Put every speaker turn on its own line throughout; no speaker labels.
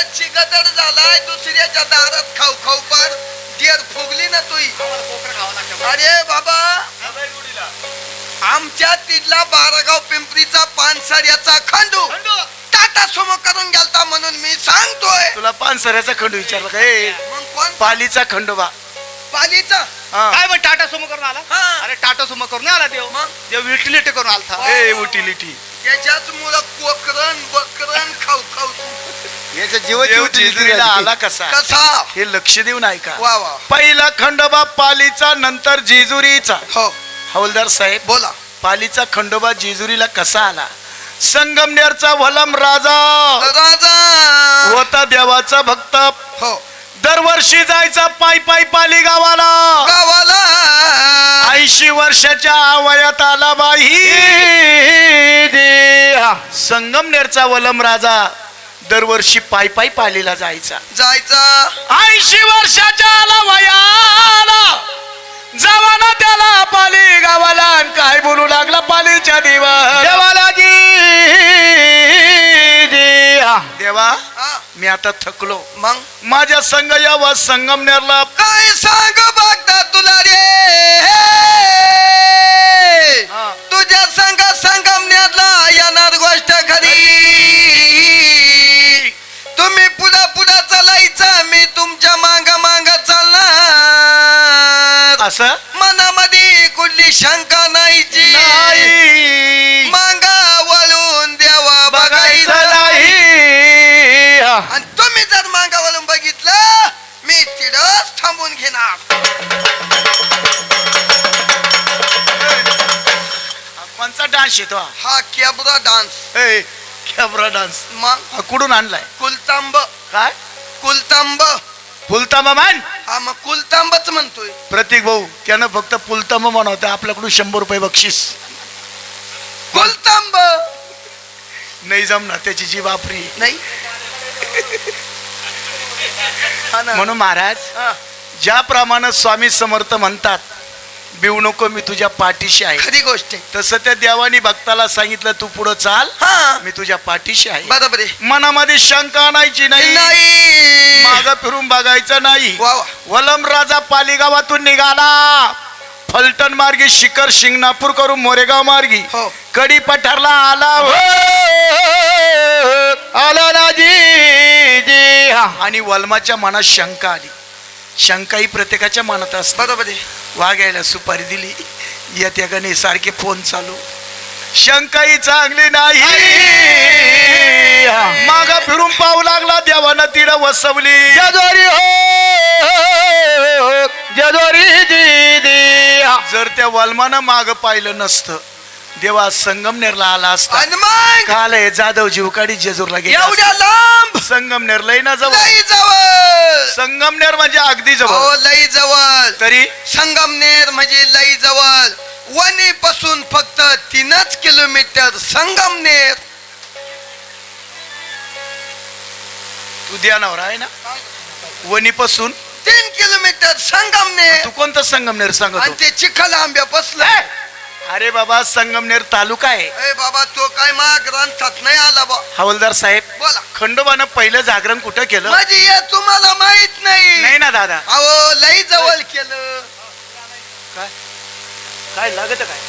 झालाय दुसऱ्याच्या दारात खाऊ खाऊ देर फुगली ना तुई. अरे बाबा. आमच्या तिथला बारागाव पिंपरीचा पानसऱ्याचा खंडू
खंडू.
टाटा सुमो करून गेलता म्हणून मी सांगतोय
तुला पानसऱ्याचा खंडू विचारला काय
मग कोण
पालीचा खंडोबा
पालीचा
हा.
काय मग टाटा सुमो करून आला
हा.
अरे टाटा सुमो करून आला देव
मग?
देव युटिलिटी करून आलता
ए उटिलिटी
त्याच्याच मुलं कोकरण बकरण खाऊ खाऊ
जेजुरीला आला कसा?
कसा?
हे लक्ष देऊन ऐका.
वा वा.
पहिला खंडोबा पालीचा नंतर जेजुरीचा.
हो.
हवलदार साहेब
बोला.
पालीचा खंडोबा जेजुरीला कसा आला? संगमनेरचा वलम राजा.
राजा.
होता देवाचा भक्त.
हो.
दरवर्षी जायचा पायी पायी पाली गावाला.
गावाला.
ऐंशी वर्षाच्या वयात आला बाई. संगमनेरचा वलम राजा दरवर्षी पायी पायी पालीला जायचा.
जायचा.
ऐंशी वर्षाच्या आला वयाला. जवाना त्याला पाली गावाला काय बोलू लागला पालीच्या दिवा.
देवाला
देवा
हा,
मी आता थकलो.
मग?
माझ्या संघ यावा संगमनेरला
काय सांग बघता तुला रे?
हा.
तुझ्या संग संगमण्यातला येणार गोष्ट खरी. Cabaret dance.
ए, कॅबरा डान्स.
मग?
हा कुठून आणलाय?
कुलतांब.
काय?
कुलतांब.
फुलतांबा मान
हा मग कुलतांबच म्हणतोय.
प्रतीक भाऊ त्यानं फक्त फुलतांबा म्हणवतं आपल्याकडून शंभर रुपये बक्षीस.
कुलतांब.
नाही जमणार त्याची जी वापरी
नाही? हा ना.
म्हणून महाराज
हा,
ज्याप्रमाणे स्वामी समर्थ म्हणतात बिऊ नको मी तुझ्या पाठीशी आहे.
खरी गोष्ट आहे.
तसं त्या देवानी भक्ताला सांगितलं तू पुढं चाल
हा.
मी तुझ्या पाठीशी आहे.
बरोबर आहे.
मनामध्ये शंका आणायची नाही.
नाही.
माग फिरून बघायचं नाही.
वा वा.
वलम राजा पालीगावातून निघाला. फलटण मार्गी शिखर शिंगणापूर करून मोरेगाव मार्गी.
हो.
कडी पठारला आला. हो.
आला ना जी जी हा.
आणि वलमाच्या मनात शंका आली. शंका ही प्रत्येकाच्या मनात असते.
बरोबर आहे.
वाघायला सुपारी दिली या ठिकाणी सारखे फोन चालू. शंका ही चांगली नाही. माग फिरून पाहू लागला देवानं तिडं वसवली.
जदोरी हो जदोरी जी जी हा
जर त्या वलमानं माग पाहिलं नसतं देवा संगमनेरला आला असता.
आणि मग?
काल हे जाधव जीवकाडी जेजूरला गेला
एवढ्या लांब.
संगमनेर लई ना जवळ.
लई जवळ.
संगमनेर म्हणजे अगदी
हो
जवळ
लई जवळ.
तरी?
संगमनेर म्हणजे लई जवळ. वणी पासून फक्त तीनच किलोमीटर संगमनेर
तू ध्यानावर आहे ना? वणीपासून?
तीन किलोमीटर संगमनेर
तू कोणतं संगमनेर
आणि
सांगतो?
ते चिखल आंब्यापासलं
अरे बाबा संगमनेर तालुका आहे.
ए बाबा तो काय मा ग्रंथात नाही आला बा.
हवलदार साहेब
बोला.
खंडोबानं पहिलं जागरण कुठं केलं?
म्हणजे हे तुम्हाला माहीत
नाही.
नाही
ना दादा.
अहो लई जवळ केलं.
काय? काय लागत काय?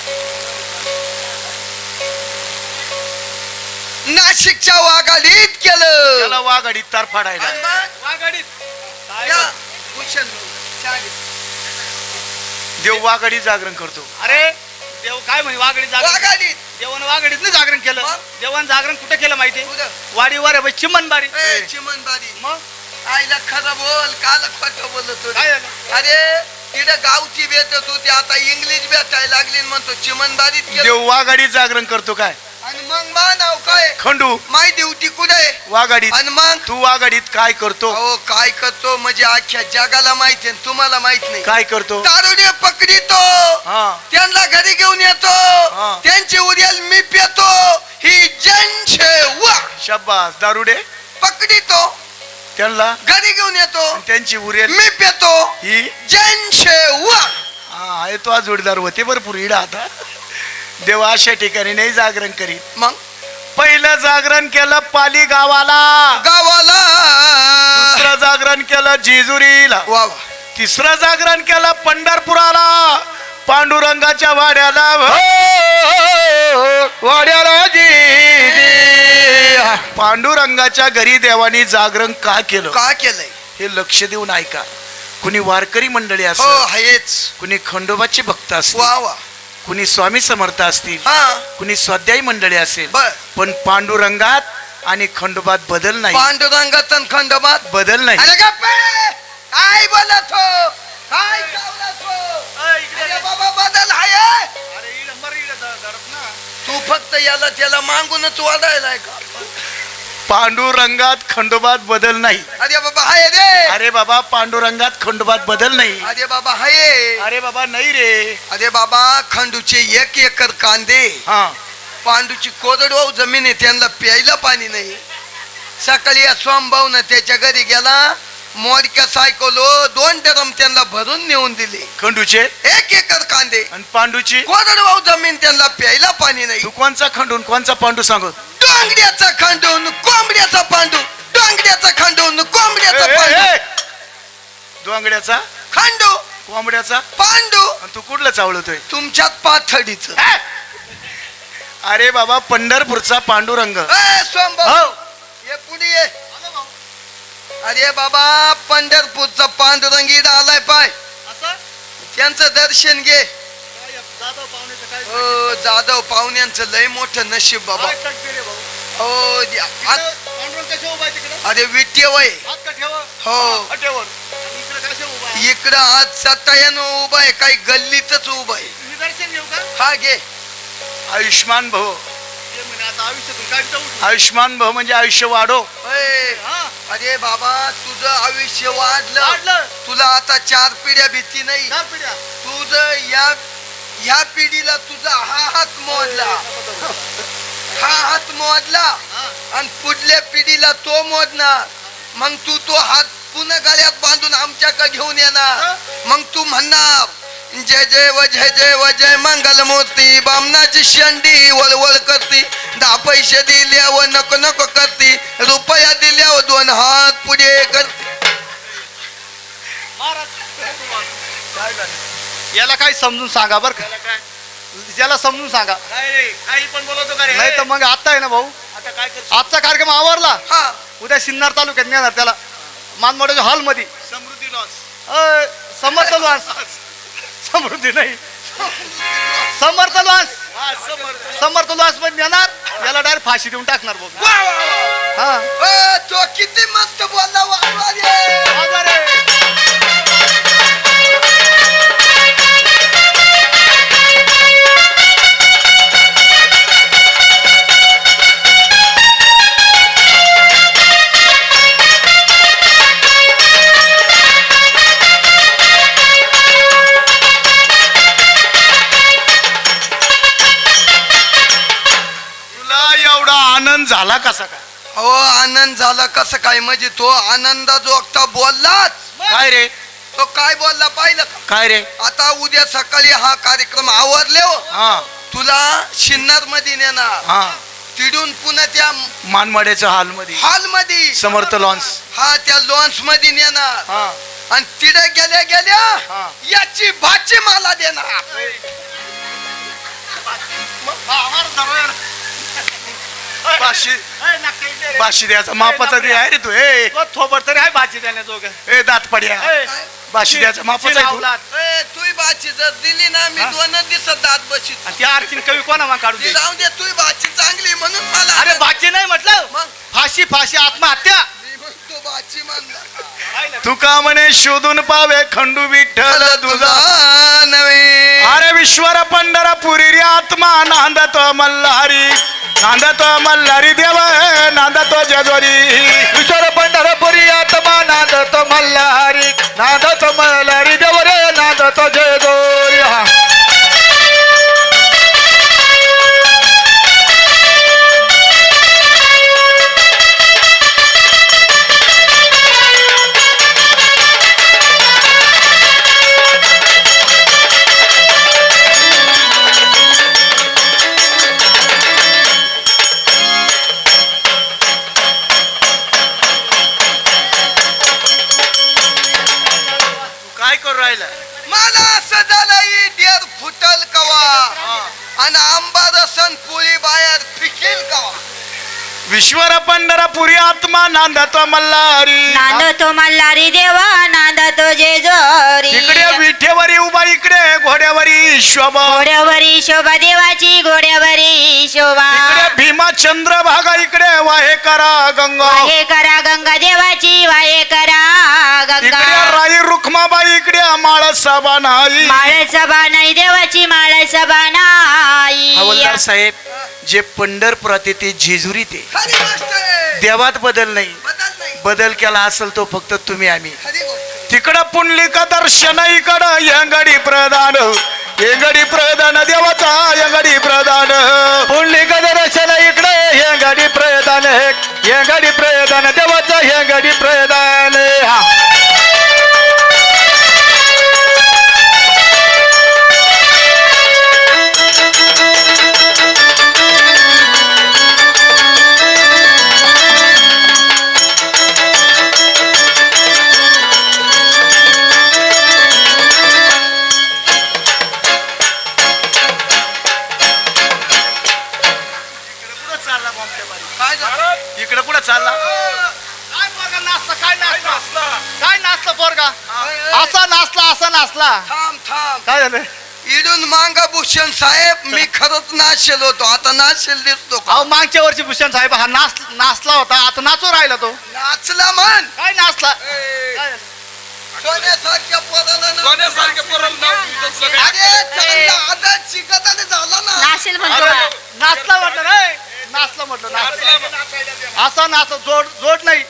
नाशिकच्या वाघाडीत केलं.
त्याला वाघाडीत तार फाडायला
आणि मग? या, भूषण. चालेल.
देव वाघाडी जागरण करतो.
अरे देव काय म्हणे वागडी जागरण
वाघाडीत
देवानं वागडीत नाही जागरण केलं.
मग?
देवानं जागरण कुठं केलं माहिती?
कुठं?
वाडीवर आहे चिमणबारी.
ए, चिमणबारी.
मग?
आईला खरं बोल काल खोटं बोलत होतो.
काय झालं?
अरे तिथे गावची भेटत होती आता इंग्लिश भेटायला लागली आणि म्हणतो चिमणबारीत गेलो.
देव वाघाडी जागरण करतो काय?
आणि मग मा काय
खंडू.
माय ड्युटी कुठे
वाघाडीत.
आणि मग?
तू वाघाडीत काय करतो?
अहो काय करतो? म्हणजे अख्ख्या जगाला माहिती आहे, तुम्हाला माहीत नाही.
काय करतो?
दारुडे पकडितो.
हा.
त्यांना घरी घेऊन येतो.
हा.
त्यांची उद्याल मी पेतो. ही जनसेवा
शब्बास दारुडे?
पकडितो.
त्यांना?
घरी घेऊन येतो.
त्यांची उरेल?
मी पेतो.
ही?
जनसेवा
हा आहे तो आज जोडीदार होते भरपूर. इडा आता. देव अशा ठिकाणी नाही जागरण करीत.
मग?
पहिलं जागरण केलं पाली गावाला.
गावाला.
जागरण केलं जेजुरीला.
वा वा.
तिसरं जागरण केलं पंढरपुराला. पांडुरंगाच्या वाड्याला.
वाड्याला जी
पांडुरंगाच्या घरी देवानी जागरण का केलं?
का केलंय?
हे लक्ष देऊन ऐका. कुणी वारकरी मंडळी
हो
असेल
आहेच.
कुणी खंडोबाचे भक्त असतील
वा वा.
कुणी स्वामी समर्थ असतील
हा.
कुणी स्वाध्यायी मंडळी असेल
बर.
पण पांडुरंगात आणि खंडोबात बदल नाही.
पांडुरंगात आणि खंडोबात
बदल नाही.
अरे गप्पे! काय बोलत हो? काय चावलत हो? अरे. बाबा बदल आहे. तू फक्त याला त्याला मागूनच वाढायलाय का?
पांडुरंगात खंडोबात बदल नाही.
अरे बाबा हाय रे
अरे बाबा पांडुरंगात खंडोबात बदल नाही.
अरे बाबा हाय.
अरे बाबा नाही रे.
अरे बाबा खंडूचे एक एकर कांदे
हा.
पांडूची कोरडवाहू जमीन आहे त्यांना प्यायला पाणी नाही. सकाळी या स्वामभाऊन त्याच्या घरी गेला मोडक्या सायकलो दोन ड्रम त्यांना भरून नेऊन दिले.
खंडूचे?
एक एकर कांदे.
आणि पांडूची?
कोरडवाहू जमीन त्यांना प्यायला पाणी नाही.
तू कोणचा खंडून कोणचा पांडू सांगू?
डोंगड्याचा खंडून कोंबड्याचा पांडू. डोंगड्याचा खंडून कोंबड्याचा पांडू.
दोंगड्याचा
खंडू.
कोंबड्याचा?
पांडू.
आणि तू कुठलं चावलतोय
तुमच्यात पाथडीच.
अरे बाबा पंढरपूरचा पांडुरंग.
स्वामभाऊ
हो.
ये पुढे ये. अरे बाबा पंढरपूरचा पांडुरंग आलाय पाय
असं?
त्यांचं दर्शन घे
जाधव पाहुण्याचं काय-
हो जाधव पाहुण्यांचं लय मोठं नशीब बाबा
काय तकदीर आहे भाऊ?
हो द्या.
इकडं
आत-
पांडुरंग कशा उभा आहे तिकडं?
अरे विट्य वय
हात का ठेवा?
हो.
हा, ठेवर. आणि इकडं कशा उभा आहे?
इकडं आज सत्तायानं उभा आहे काही गल्लीतच उभा आहे
मी दर्शन घेऊ का
हा घे
आयुष्मान भाऊ आयुष्मान भाऊ म्हणजे आयुष्य वाढो.
अरे बाबा तुझं आयुष्य वाढलं.
वाढलं?
तुला आता चार पिढ्या भीती नाही. तुझं या ह्या पिढीला तुझा हा हात मोडला. हा हात मोडला
हा.
आणि पुढल्या पिढीला तो मोडणार. मग तू तो हात पुन्हा गळ्यात बांधून आमच्याकडे घेऊन येणार. मग तू म्हणणार जय जय व जय जय व जय मंगल मूर्ती बामनाची शेंडी वळवळ करती. दहा पैसे दिल्यावर नको नको करती. रुपया दिल्यावर दोन हात पुढे करती.
महाराज काय झालं? याला काय समजून सांगा बर का? याला समजून सांगा.
काही पण बोलवतो का
नाही तर मग आता आहे ना भाऊ.
आता काय करतो
आजचा कार्यक्रम आवरला.
हा.
उद्या सिन्नर तालुक्यात नेणार त्याला. मानमोड्याच्या हॉलमध्ये.
समृद्धी लॉस
अय, समर्थ लॉन्स समृद्धी नाही. समर्थ लॉन्स समर्थ. लॉन्समध्ये नेणार याला डायरेक्ट फाशी देऊन टाकणार भाऊ
वा, वा, वा.
हा.
तो किती मस्त बोलला
कसा काय?
अहो आनंद झाला कसं काय? म्हणजे तो आनंदा जो आता बोललाच
काय रे?
तो काय बोलला पाहिलं का?
काय रे?
आता उद्या सकाळी हा कार्यक्रम आवरले हो.
हा.
तुला शिन्नरमध्ये नेणार.
हा.
तिडून पुन्हा त्या
मानमाड्याच्या
हॉलमध्ये हॉलमध्ये
समर्थ लॉन्स.
हा त्या लॉन्च मध्ये नेणार.
हा.
आणि तिथे गेल्या गेल्या
हा.
याची भाची मला देणार.
बाशी. बाशी द्यायचा. मापाचा दे आहे रे तू. ए.
तो थोबड तरी आहे भाजी देण्याजोगं
ए दात पड्या. बाशी द्यायचा. मापाचा आहे तू.
ए, भाची जर दिली ना मी? दोनच दिवसात दात बशीत.
आणि त्या आरतीन कवी कोणा मग
ती
दे
जाऊ दे तुही भाची चांगली म्हणून मला
अरे भाजी नाही म्हटलं.
मग?
फाशी फाशी आत्महत्या.
मी म्हणतो भाची मानला
तुका म्हणे शोधून पावे खंडू विठ्ठल तुझा?
नव्हे.
अरे विश्वर पंढरपुरी रे आत्मा नांदतो मल्हारी. नांदा नांदतो मल्हारी देव नांदतो जेजोरी.
विश्वर पंढरपुरी आत्मा नांदतो मल्हारी. नांदतो मल्हारी देव रे नांदतो जय गोरी
पंढरपुरी आत्मा नांदतो मल्हारी.
नांदतो मल्हारी देवा नांदतो जेजोरी.
इकडे विठेवरी उभा इकडे घोड्यावरी शोभा.
घोड्यावरी शोभा देवाची घोड्यावरी शोभा.
इकडे भीमा चंद्रभागा इकडे वाहे करा गंगा.
वाहे करा गंगा देवाची वाहे करा
इकडे
गंगा
राई रुक्माबाई इकडे माळ सभा नाही.
माळ सभा नाही देवाची माळ सभा नाही.
हवलदार साहेब जे पंढरपुरात येते जेजुरी ते. देवात बदल नाही.
बदल नाही.
बदल केला असेल तो फक्त तुम्ही आम्ही. तिकडं पुंडलिका दर्शन इकडं यंगडी प्रधान. यंगडी प्रधान देवाचा यंगडी प्रधान.
पुंडलिक दर्शन इकडे हे गाडी प्रदान हे गाडी प्रदान देवाचं हे
खरंच नाशेल होतो आता नाशेल दिसतो का?
अहो मागच्या वर्षी भूषण साहेब हा नाच नाचला होता आता नाचू राहिला तो.
नाचला म्हण.
काय नाचला?
ए,
काय झालं?
सोन्यासारख्या पोराला ना-
सोन्यासारख्या पोराला नाव ठेवलं असलं काय?
अरे चांगला आदर शिकत आणि झाला ना.
नाशिल म्हणतो
अरे,
हा.
नाचला म्हटलं रे. नाचला म्हटलं नाचला. असा नाच जोड जोड नाही.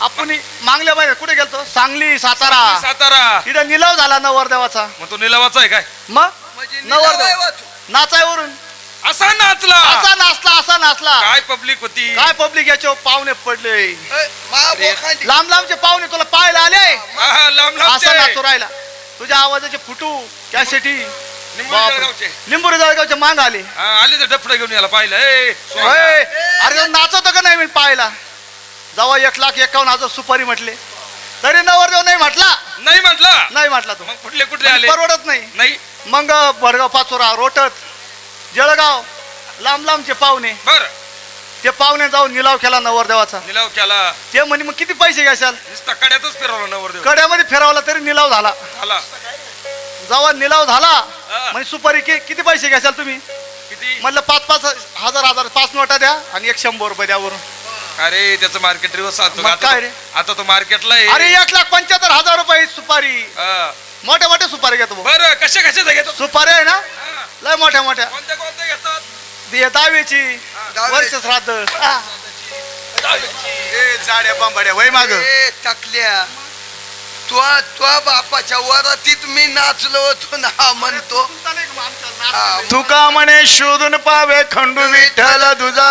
आपण मागल्या महिन्यात कुठे गेलतो? सांगली सातारा.
सातारा.
तिथे निलाव झाला नवरदेवाचा.
मग तो निलावाचा आहे काय?
मग?
म्हणजे
नवरदेव. नाचायवरून
असा नाचला.
असा नाचला असा नाचला.
काय पब्लिक होती?
काय पब्लिक याच्या पाहुणे पडले. लांब लांबचे पाहुणे तुला पाहायला आले?
लांब
असा नाचू राहिला. तुझ्या आवाजाचे फुटू कॅसेटी.
जळगावचे.
लिंबुरी जळगावचे मांग आले.
आले तर डफडं घेऊन याला पाहिलं.
अरे तो नाचवतो का नाही मी पाहायला? जेव्हा एक लाख एकावन्न हजार सुपारी म्हटले. तरी नवरदेव नाही म्हटला?
नाही म्हटलं.
नाही म्हटला तो.
कुठले कुठले आले?
परवडत नाही.
नाही.
मग भडगाव पाचोरा रोटत जळगाव लांब लांबचे पाहुणे.
बर.
ते पाहुणे जाऊन निलाव केला नवरदेवाचा.
निलाव केला.
ते म्हणे मग किती पैसे घ्याल
नुसता कड्यातच फिरवला नवरदेव.
कड्यामध्ये फिरवला तरी निलाव झाला. जेव्हा निलाव झाला. म्हणजे सुपारी कि- किती पैसे घ्याल तुम्ही?
किती?
म्हणलं पाच पाच हजार हजार पाच नोटा द्या आणि एक शंभर रुपये द्या वरून.
अरे त्याचं मार्केट रिवर्स
मग काय रे?
आता तो मार्केटला
अरे एक लाख पंच्याहत्तर हजार रुपये सुपारी. मोठ्या मोठ्या सुपारी घेतो भाऊ.
बरं कशा कशाचा घेतो?
सुपारी आहे ना?
हा.
लय मोठ्या मोठ्या.
कोणत्या कोणत्या घेतात?
दे- दहावीची
दहावीची.
वर्ष श्राद्ध. हा. ए, जाड्या बांबाड्या वय माग.
ए, टाकल्या. तुआ तुआ बापाच्या वरातीत मी नाचलो होतो ना हा म्हणतो हा,
तुका म्हणे शोधून पावे खंडू विठ्ठल तुझा.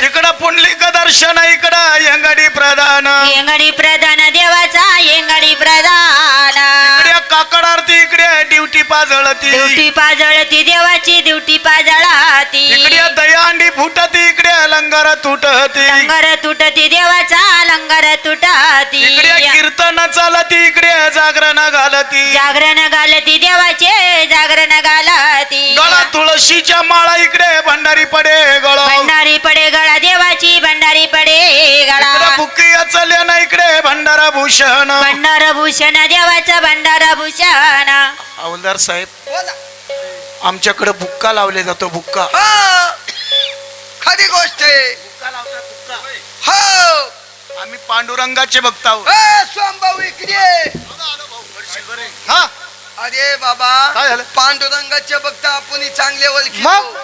तिकडं पुंडलिक दर्शन इकडं यंगडी प्रधान
येंगडी प्रधान देवाचा येंगडी प्रधान
इकडे काकड आरती इकडे ड्युटी पाजळती.
दिवटी पाजळती देवाची दिवटी पाजळती.
इकडे दयांडी फुटती इकडे लंगर तुटती.
लंगर तुटती देवाचा लंगर तुटती.
इकडे कीर्तन चालती इकडे जागरण घालती.
जागरण घालती देवाचे जागरण घालती.
गळा तुळशीच्या माळा इकडे भंडारी पडे इकडे
गळा
बुक्की चले ना इकडे भंडारा भूषण
भंडार भूषण देवाचं भंडार भूषण
हवलदार साहेब
बोला.
आमच्याकडे बुक्का लावले जातो बुक्का
हा. खरी गोष्ट आहे हो
आम्ही पांडुरंगाचे भक्त आहोत
ए, इकडे.
हा
अरे बाबा
काय झालं?
पांडुरंगाचे बघता आपण चांगले ओळखी
मग?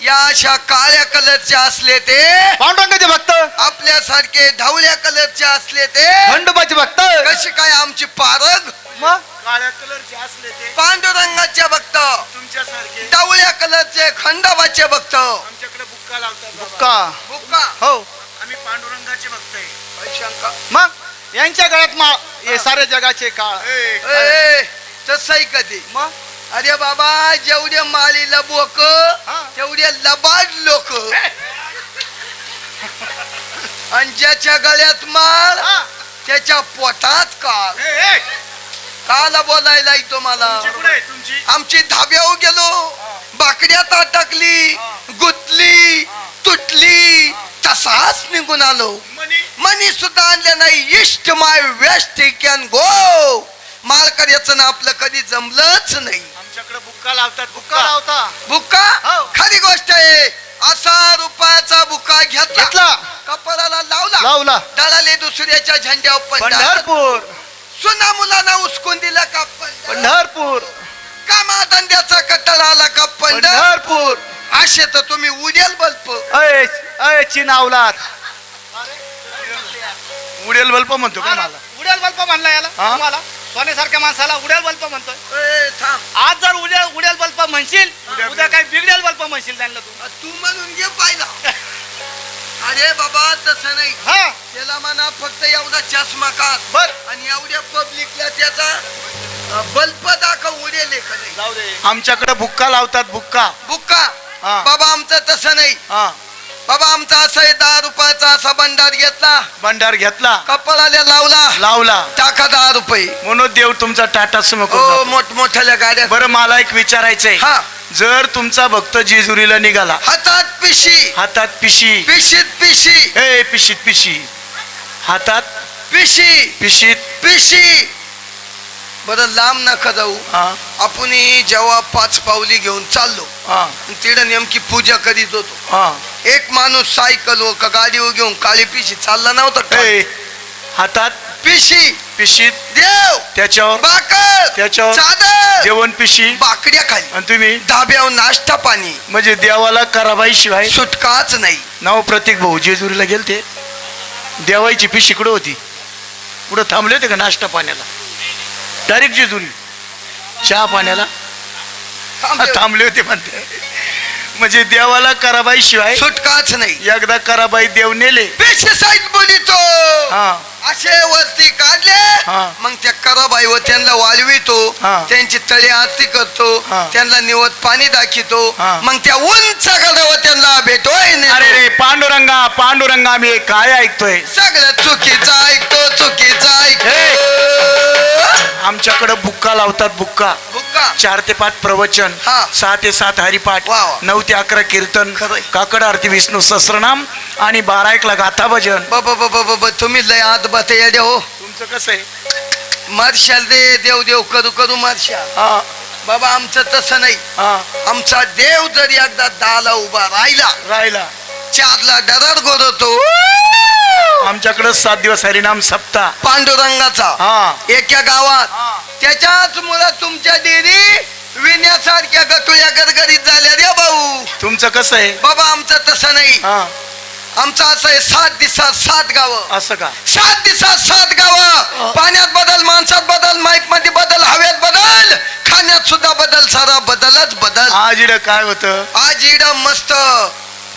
या अशा काळ्या कलरचे असले ते
पांडुरंगाचे भक्त.
आपल्यासारखे ढवळ्या कलरचे असले ते
खंडोबाचे भक्त.
कशी काय आमची पारग?
मग?
काळ्या कलरचे असले ते.
पांडुरंगाचे भक्त.
तुमच्यासारखे.
ढवळ्या कलरचे खंडोबाचे भक्त.
आमच्याकडे बुक्का लावतात
का
बुक्का.
हो.
आम्ही पांडुरंगाचे भक्त आहे.
शंका
मग? यांच्या गळ्यात माळ हे सारे जगाचे काळ.
ए, तसंही कधी.
मग?
अरे बाबा जेवढे माळीला बोक
हा.
तेवढे लबाड लोक. आणि ज्याच्या गळ्यात माळ
हा.
त्याच्या पोटात
ए,
काला बोलायला येतो मला. आमची धाब्यावर गेलो. बाकड्यात अटकली गुतली तुटली तसाच निघून आलो.
मनी?
सुद्धा आणले नाही. East my west can go Malkar याचं ना आपलं कधी जमलंच नाही.
आमच्याकडे बुक्का लावतात बुक्का. लावता.
बुक्का?
हो.
खरी गोष्ट आहे. असा रुपयाचा बुक्का घेतला.
घेतला.
कपाळाला लावला.
लावला.
दळाले दुसऱ्याच्या झेंड्यावर पंढर
पंढरपूर.
सुना मुलांना उचकून दिला का पंढर
पंढरपूर.
कामा धंद्याचा कट्टाळा आला का पंढर
पंढरपूर.
असे तर तुम्ही उडेल बल्प.
अय अय चिनावलात. उडेल बल्प म्हणतो का मला? उडेल बल्प म्हणला याला.
हा?
तुम्हाला? सोन्यासारख्या माणसाला उडेल बल्प म्हणतोय.
ए, थांब.
आज जर उद्या उडेल बल्प म्हणशील उद्या काही बिघडेल बल्प म्हणशील त्यांना तू.
तू म्हणून घे पाहिला. अरे बाबा तसं नाही.
हा.
त्याला म्हणा फक्त एवढा चष्मा काढ.
बर.
आणि एवढ्या पब्लिकला त्याचा बल्ब दाखव उडेल हे का नाही
जाऊ दे.
आमच्याकडे बुक्का लावतात बुक्का.
बुक्का?
हा.
बाबा आमचं तसं नाही.
हा.
बाबा आमचा असं आहे दहा रुपयाचा असा भंडार घेतला.
भंडार घेतला.
कपाळाला लावला.
लावला.
टाका दहा रुपये.
म्हणून देव तुमचा टाटा करून
मोठमोठ्याल्या गाड्या.
बरं मला एक विचारायचंय.
हा.
जर तुमचा भक्त जेजुरीला निघाला.
हातात पिशी.
हातात पिशी.
पिशीत पिशी.
ए पिशीत पिशी. हातात
पिशी.
पिशीत
पिशी. बरं लांब नका जाऊ.
हा.
आपण जेव्हा पाच पावली घेऊन चाललो
हा.
तिथं नेमकी पूजा करीत होतो.
हा.
एक माणूस सायकल का गाडीवर घेऊन काळी पिशी चालला नव्हता का?
ए, हातात
पिशी.
पिशीत
देव.
त्याच्यावर
बाकर
त्याच्यावर
चादर.
जेवण पिशी.
बाकड्या खाली.
आणि तुम्ही?
धाब्यावर नाश्ता पाणी.
म्हणजे देवाला कराबाई शिवाय
सुटकाच नाही.
नाव प्रतीक भाऊ जेजुरीला गेलते. देवाईची पिशी कुठं होती? कुठं थांबले होते का नाश्ता पाण्याला? डायरेक्ट जेजुरी. चहा पाण्याला. थांबले होते. म्हणते. म्हणजे देवाला कराबाई शिवाय
सुटकाच नाही.
एकदा कराबाई देव नेले.
पेशे साईड बोलितो.
हा.
असे वरती काढले.
हा.
मग त्या कराबाईवर त्यांना वाळवितो
हा.
त्यांची तळी आरती करतो.
हा.
त्यांना निवत पाणी दाखितो.
हा.
मग त्या उंच गडावर त्यांना भेटोय.
अरे रे पांडुरंगा पांडुरंगा मी काय ऐकतोय?
सगळं चुकीचं ऐकतो
आमच्याकडे बुक्का लावतात बुक्का.
बुक्का?
चार ते पाच प्रवचन
हा.
सहा ते सात हरिपाठ
वा, वा.
नऊ ते अकरा कीर्तन
खरंय.
काकड आरती विष्णू सहस्रनाम आणि बारा एकला गाथा भजन.
तुम्ही लय आत बस येडे हो.
तुमचं कसं आहे?
मार्शाल दे देव देव करू करू मार्शाल.
हा.
बाबा आमचं तसं नाही.
हा.
आमचा देव जर एकदा दाला उभा राहिला
राहिला.
चारला डरर गोरतो
आमच्याकडे सात दिवस हरिनाम सप्ताह.
पांडुरंगाचा.
हा.
एका गावात. त्याच्याच मुळे तुमच्या डेरी विण्यासारख्या गटुल्या गरगरीत झाल्या रे भाऊ.
तुमचं कसं आहे?
बाबा आमचं तसं नाही.
हा.
आमचं असं आहे सात दिवसात सात गावं.
असं का?
सात दिवसात सात गावं. पाण्यात बदल माणसात बदल माईकमध्ये बदल हवेत बदल खाण्यात सुद्धा बदल सारा बदलच बदल.
आज इकडं काय होतं?
आज इड मस्त.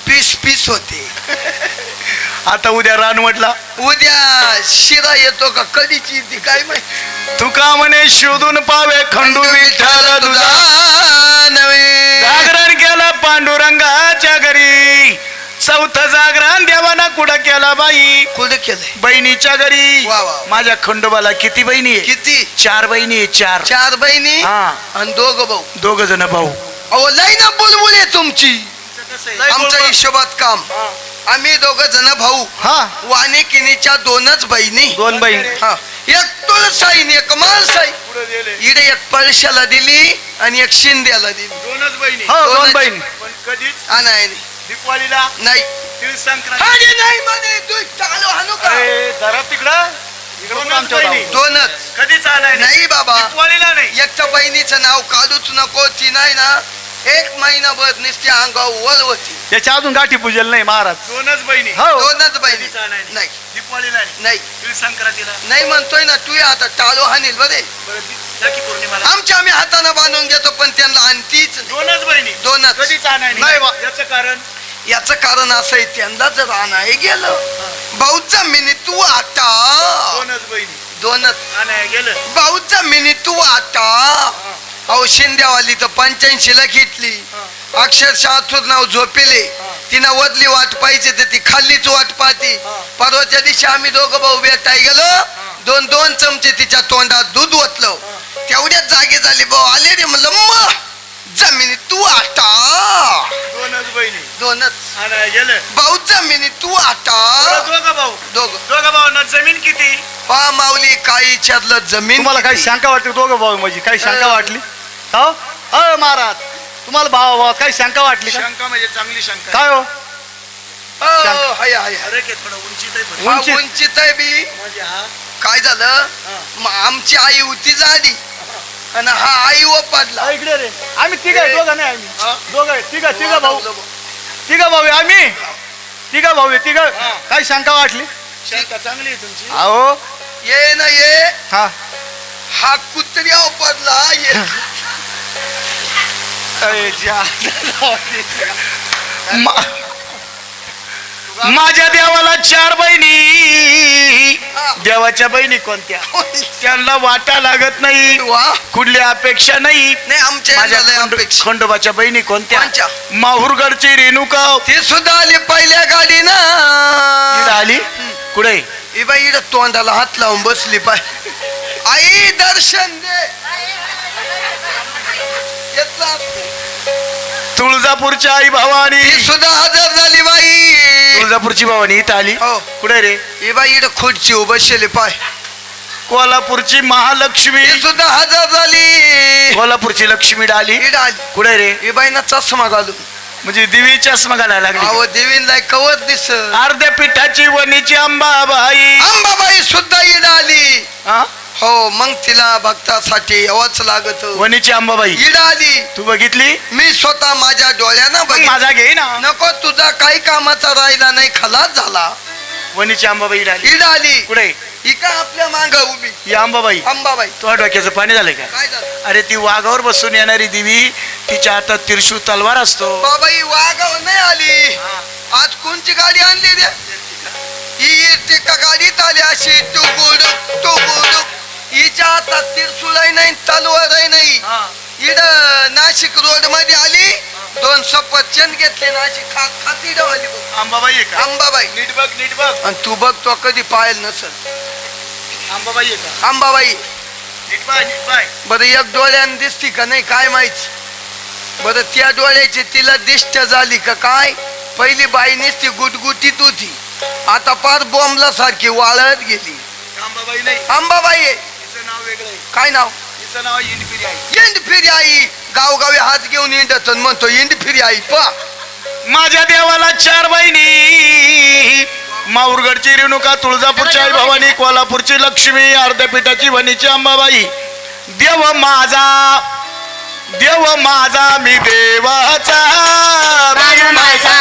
पीस पीस होते.
आता उद्या रान म्हटला.
उद्या शिरा येतो का कधीची येते काय माहिती?
तुका म्हणे शोधून पावे खंडू विठ्ठल तुझा?
नवे
जागरण केलं पांडुरंगाच्या घरी. चौथ जागरण देवाना कुठं केला बाई?
कुठे केलंय?
बहिणीच्या घरी.
वा, वा.
माझ्या खंडोबाला किती बहिणी आहे
किती?
चार बहिणी आहे चार.
चार बहिणी
हा.
आणि दोघ भाऊ.
दोघ जण भाऊ.
अहो लय ना बुलबुल आहे तुमची. आमच्या हिशोबात काम. आम्ही दोघ जण भाऊ.
हा.
वाणी किनीच्या दोनच बहिणी.
दोन बहीण.
हा. एक तुळसाईन एक माळसाई. इडे एक पळशाला दिली आणि एक शिंद्याला दिली.
दोनच बहिणी.
हो दोन. बहीण.
पण कधीच
हा नाही नाही.
दीपावलीला
नाही.
तीळ संक्रांत
अरे नाही म्हणे तू चालू हाणू का?
तिकडं.
दोनच बहिणी.
दोनच.
कधीच आलाय
नाही. बाबा.
दीपावलीला नाही.
एक तर बहिणीचं नाव काढूच नको ती नाही ना. एक महिनाभर नुसती अंगावर वल होती.
त्याच्या अजून गाठी पूजेल नाही महाराज.
दोनच बहिणी.
हो.
दोनच बहिणी. नाही.
दीपावलीला नाही.
नाही.
तीळ संक्रांतीला
नाही म्हणतोय ना तू आता टाळो हानील बरे.
बरं, राखी पौर्णिमाला.
आमच्या आम्ही हाताने बांधून घेतो पण त्यांना आणतीच नाही.
दोनच बहिणी.
दोनच.
कधीच
नाही. बा.
याचं कारण?
याचं कारण असं आहे त्यांना जर आणाय गेलं भाऊ जमिनी तू आता.
दोनच बहिणी.
दोनच.
आणाय गेलं.
भाऊ जमिनी तू आता. अहो शिंद्यावाली तर पंच्याऐंशी ला घेतली अक्षरशः नाव झोपेले. तिनं वदली वाट पाहिजे तर ती खाल्लीच वाट पाहती. परवाच्या दिवशी आम्ही दोघं भाऊ भेटाय गेलो. दोन दोन चमचे तिच्या तोंडात दूध ओतलं. तेवढ्याच जागे झाली भाऊ. आले रे म्हणलं म जमिनी तू आटा.
दोनच बहिणी.
दोनच. भाऊ जमिनी तू आटा.
दोघं भाऊ.
दोघ.
दोघं भाऊ ना जमीन किती?
पा माऊली काही विचारलं जमीन
तुम्हाला काही? शंका वाटली दोघं भाऊ म्हणजे? काही शंका वाटली? हो? अ महाराज. तुम्हाला भावा भावा काही शंका वाटली का?
शंका म्हणजे चांगली शंका.
काय हो?
हो, हाय, हाय, हाय.
अरे के थोडं उंचीत आहे पण.
हा,
उंचीत.
उंचीत आहे बी.
म्हणजे हा?
काय झालं? म आमची आई होती झाली आणि हा आई व पडला
हा, इकडे रे. आम्ही तिघ आहे दोघं नाही
हा?
आम्ही दोघं आहे. तिघ तिघ भाऊ. तिघ भाऊ आहे आम्ही. तिघ भाऊ आहे तिघ. काही शंका वाटली?
शंका चांगली आहे तुमची.
अहो.
ये ना ये.
हा.
हा कुत्र्या पडला
माझ्या देवाला चार बहिणी. देवाच्या बहिणी कोणत्या? त्यांना वाटा लागत नाही.
वा.
कुठली अपेक्षा नाही.
नाही आमच्या.
खंडोबाच्या बहिणी कोणत्या? माहुरगडची रेणुका
ती सुद्धा आली पहिल्या
इकडं
गाडीनं
आली? कुठे?
ही तोंडाला हात लावून बसली पाय आई दर्शन दे. घेतला.
तुळजापूरच्या आई भवानी.
ही सुद्धा हजर झाली बाई.
तुळजापूरची भवानी इथं आली.
हो.
कुठे रे?
ही बाई इकडं खुर्ची बसली पाय.
कोल्हापूरची महालक्ष्मी.
ही सुद्धा हजर झाली.
कोल्हापूरची लक्ष्मी आली.
इकडं आली.
कुठे रे?
ही बाई ना चष्मा घालून.
म्हणजे दिवी चष्मा घालायला लागली.
अहो देवींना कवच दिस
अर्ध्या पिठाची वणीची अंबाबाई
अंबाबाई सुद्धा इड आली.
हा?
हो मग तिला भक्तासाठी यावंच लागत.
वणीची अंबाबाई
आली
तू बघितली?
मी स्वतः माझ्या डोळ्यानं बघितलं.
माझा घे ना.
नको तुझा काही कामाचा राहिला नाही खलास झाला.
वणीची अंबाबाई आली
इड आली
कुठे?
ही का आपल्या मांग उभी.
ही अंबाबाई
अंबाबाई
तो डोक्याचं पाणी झालं का?
काय झालं?
अरे ती वाघावर बसून येणारी देवी तिच्या हातात तिरशू तलवार असतो.
बाबा ही वाघाव नाही आली. आज कोणची गाडी आणली रे? ही टिका गाडीत आली अशी? तू गुडुक. हिच्या हातात तिरसुळाही नाही तलवारही नाही. इड नाशिक रोडमध्ये आली दोन सफरचंद घेतले नाशिक खात खाती डवली
अंबाबाई आहे का?
अंबाबाई
नीट बघ नीट बघ.
आणि तू बघ तो कधी पाहिल नसल.
अंबाबाई आहे का?
अंबाबाई
नीट बाय नीट
बरं एक डोळ्यानं दिसती का नाही काय माहिती? बरं त्या डोळ्याची तिला दिष्ट झाली का काय? पहिली बाई नुसती गुटगुटीत होती. आता पार बॉम्बला सारखी वाळत गेली.
अंबाबाई नाही.
अंबाबाई आहे. काय नाव?
तिचं नाव
आई आई गावगावी हात घेऊन इंडचन म्हणतो इंडफिरी आई पा.
माझ्या देवाला चार बहिणी. माऊरगडची रेणुका तुळजापूरची आई भवानी कोल्हापूरची लक्ष्मी अर्धपीठाची वणीची अंबाबाई. देव माझा देव माझा मी देवाचा. माझा